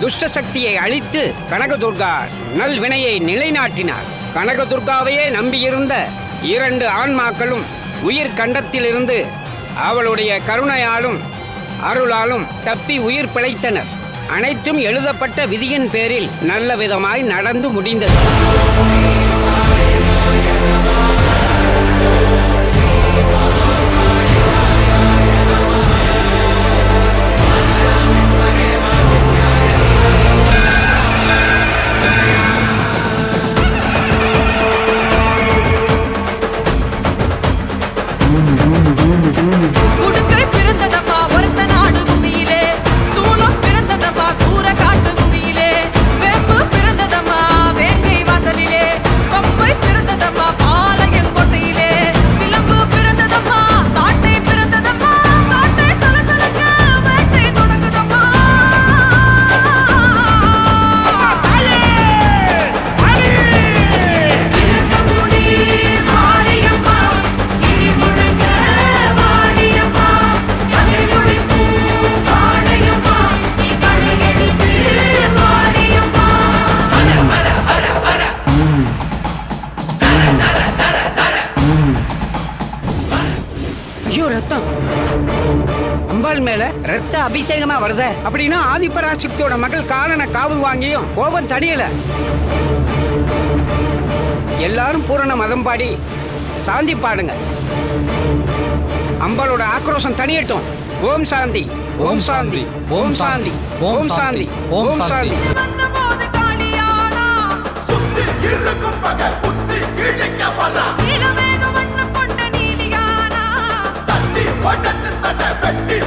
துஷ்ட சக்தியை அழித்து கனகதுர்கா நல்வினையை நிலைநாட்டினார். கனகதுர்காவையே நம்பியிருந்த இரண்டு ஆன்மாக்களும் உயிர் கண்டத்திலிருந்து அவளுடைய கருணையாலும் அருளாலும் தப்பி உயிர் பிழைத்தனர். அனைத்தும் எழுதப்பட்ட விதியின் பேரில் நல்ல விதமாய் நடந்து முடிந்தது. ஐயோ ரத்தம். அம்பாள் மேல ரத்த அபிஷேகமா வருத. அப்படின்னா ஆதிபராசக்தியோட மகள் காலனை காவு வாங்கியும் கோபம் தணியல. எல்லாரும் பூரண மதம் பாடி சாந்தி பாடுங்க. அம்பாளோட ஆக்ரோஷம் தணியட்டும். ஓம் சாந்தி. ஓம் சாந்தி. ஓம் சாந்தி. ஓம் சாந்தி. ஓம் சாந்தி. வந்தபோது காளியானா? சுத்தி இருக்கும் தட்டி